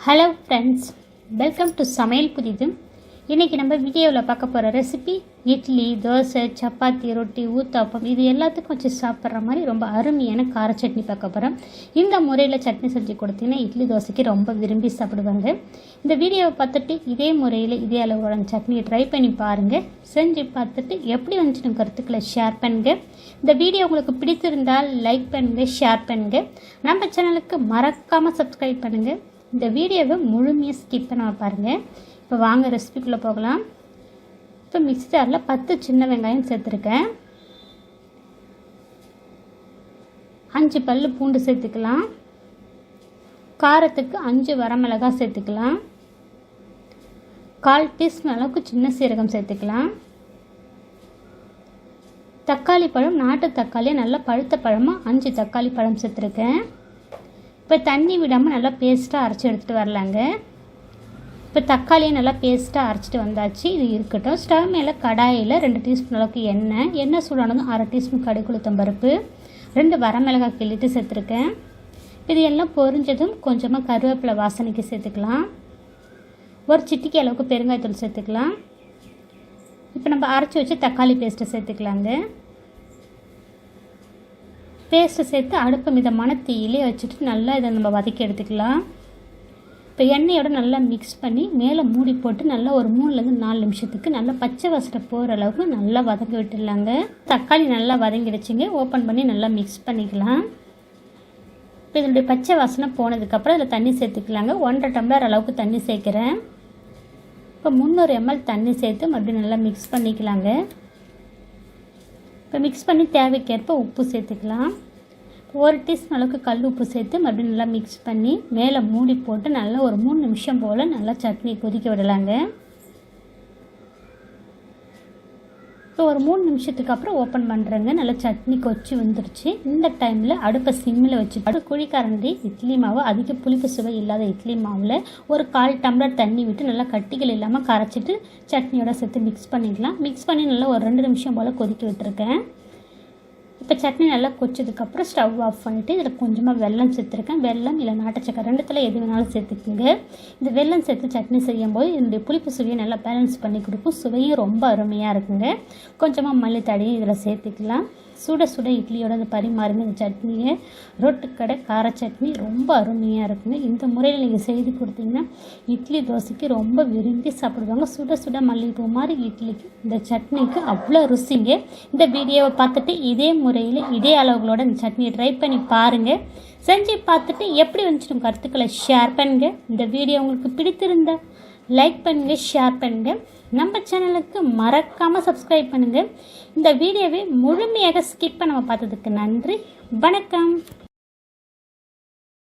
Hello friends welcome to சமையல் புதிது. இன்றைக்கி நம்ம வீடியோவில் பார்க்க போகிற ரெசிபி இட்லி தோசை சப்பாத்தி ரொட்டி ஊத்தாப்பம் இது எல்லாத்துக்கும் வச்சு சாப்பிட்ற மாதிரி ரொம்ப அருமையான கார சட்னி பார்க்க போகிறோம் இந்த முறையில் சட்னி செஞ்சு கொடுத்தீங்கன்னா இட்லி தோசைக்கு ரொம்ப விரும்பி சாப்பிடுவாங்க. இந்த வீடியோவை பார்த்துட்டு இதே முறையில் இதே அளவோட சட்னியை ட்ரை பண்ணி பாருங்கள் செஞ்சு பார்த்துட்டு எப்படி வந்துச்சு கருத்துக்களை ஷேர் பண்ணுங்கள் இந்த வீடியோ உங்களுக்கு பிடித்திருந்தால் லைக் பண்ணுங்கள் ஷேர் பண்ணுங்கள் நம்ம சேனலுக்கு மறக்காமல் சப்ஸ்கிரைப் பண்ணுங்கள் இந்த வீடியோவை முழுமையாக ஸ்கிப் பண்ணாமல் பாருங்கள் இப்போ வாங்க ரெசிபிக்குள்ளே போகலாம். இப்போ மிக்ஸி ஜாரில் பத்து சின்ன வெங்காயம் சேர்த்துருக்கேன். அஞ்சு பல் பூண்டு சேர்த்துக்கலாம். காரத்துக்கு அஞ்சு வரமிளகாய் சேர்த்துக்கலாம். கால் டீஸ்பூன் அளவுக்கு சின்ன சீரகம் சேர்த்துக்கலாம். தக்காளி பழம் நாட்டு தக்காளியை நல்லா பழுத்த பழமாக அஞ்சு தக்காளி பழம் சேர்த்துருக்கேன். இப்போ தண்ணி விடாமல் நல்லா பேஸ்ட்டாக அரைச்சி எடுத்துகிட்டு வரலாங்க. இப்போ தக்காளியை நல்லா பேஸ்ட்டாக அரைச்சிட்டு வந்தாச்சு. இது இருக்கட்டும். ஸ்டவ் மேலே கடாயில் ரெண்டு டீஸ்பூன் அளவுக்கு எண்ணெய். எண்ணெய் சூடானதும் அரை டீஸ்பூன் கடுகுளுத்தம் பருப்பு. ரெண்டு வரமிளகாய் கிள்ளிட்டு சேர்த்துருக்கேன். இது எல்லாம் பொரிஞ்சதும் கொஞ்சமாக கருவேப்பிலை வாசனைக்கு சேர்த்துக்கலாம். ஒரு சிட்டிக்கு அளவுக்கு பெருங்காயத்தூள் சேர்த்துக்கலாம். இப்போ நம்ம அரைச்சி வச்சு தக்காளி பேஸ்ட்டை சேர்த்துக்கலாங்க. பேஸ்ட்டை சேர்த்து அடுப்பு மிதமான தீயிலே வச்சுட்டு நல்லா இதை நம்ம வதக்கி எடுத்துக்கலாம். இப்போ எண்ணெயோடு நல்லா மிக்ஸ் பண்ணி மேலே மூடி போட்டு நல்லா ஒரு மூணுலேருந்து நாலு நிமிஷத்துக்கு நல்லா பச்சை வாசனை போகிற அளவுக்கு நல்லா வதக்கி விட்டுடலாங்க. தக்காளி நல்லா வதங்கிடுச்சிங்க. ஓப்பன் பண்ணி நல்லா மிக்ஸ் பண்ணிக்கலாம். இப்போ இதனுடைய பச்சை வாசனை போனதுக்கப்புறம் இதில் தண்ணி சேர்த்துக்கலாங்க. ஒன்றரை டம்ளர் அளவுக்கு தண்ணி சேர்க்குறேன். இப்போ முந்நூறு எம்எல் தண்ணி சேர்த்து மறுபடியும் நல்லா மிக்ஸ் பண்ணிக்கலாங்க. இப்போ மிக்ஸ் பண்ணி தேவைக்கேற்ப உப்பு சேர்த்துக்கலாம். ஒரு டீஸ்பூன் அளவுக்கு கல் உப்பு சேர்த்து மறுபடியும் நல்லா மிக்ஸ் பண்ணி மேலே மூடி போட்டு நல்லா ஒரு மூணு நிமிஷம் போல் நல்லா சட்னி கொதிக்க விடலாங்க. இப்போ ஒரு மூணு நிமிஷத்துக்கு அப்புறம் ஓப்பன் பண்ணுறேங்க நல்லா சட்னி கொச்சி வந்துருச்சு. இந்த டைமில் அடுப்பை சிம்மில் வச்சு அடு குழிக்கரண்டி இட்லி மாவு அதிக புளிப்பு சுவை இல்லாத இட்லி மாவில் ஒரு கால் டம்ளர் தண்ணி விட்டு நல்லா கட்டிகள் இல்லாமல் கரைச்சிட்டு சட்னியோட சேர்த்து மிக்ஸ் பண்ணிக்கலாம் மிக்ஸ் பண்ணி நல்லா ஒரு ரெண்டு நிமிஷம் போல் கொதிக்க விட்டுருக்கேன். இப்போ சட்னி நல்லா கொச்சதுக்கப்புறம் ஸ்டவ் ஆஃப் பண்ணிவிட்டு இதில் கொஞ்சமாக வெல்லம் சேர்த்துருக்கேன். வெல்லம் இல்லை நாட்டச்சக்கரை ரெண்டுத்தில் எது வேணாலும் சேர்த்துக்குங்க. இந்த வெல்லம் சேர்த்து சட்னி செய்யும்போது இதனுடைய புளிப்பு சுவையை நல்லா பேலன்ஸ் பண்ணி கொடுக்கும். சுவையும் ரொம்ப அருமையாக இருக்குங்க. கொஞ்சமாக மல்லித்தடியும் இதில் சேர்த்துக்கலாம். சுட சுட இட்லியோட அந்த பரிமாறுங்க இந்த சட்னியை ரொட்டுக்கடை கார சட்னி ரொம்ப அருமையாக இருக்குங்க. இந்த முறையில் நீங்கள் செய்து கொடுத்தீங்கன்னா இட்லி தோசைக்கு ரொம்ப விரும்பி சாப்பிடுவாங்க. சுட சுட மல்லிகைப்பூ மாதிரி இட்லிக்கு இந்த சட்னிக்கு அவ்வளோ ருசிங்க. இந்த வீடியோவை பார்த்துட்டு இதே முறையில் இதே அளவுகளோட இந்த சட்னியை ட்ரை பண்ணி பாருங்கள் செஞ்சு பார்த்துட்டு எப்படி வந்துச்சு கருத்துக்களை ஷேர் பண்ணுங்கள் இந்த வீடியோ உங்களுக்கு பிடித்திருந்தா லைக் பண்ணுங்கள் ஷேர் பண்ணுங்கள் நம்ம சேனலுக்கு மறக்காமல் சப்ஸ்கிரைப் பண்ணுங்கள் இந்த வீடியோவை முழுமையாக ஸ்கிப் நம்ம பார்த்ததுக்கு நன்றி. வணக்கம்.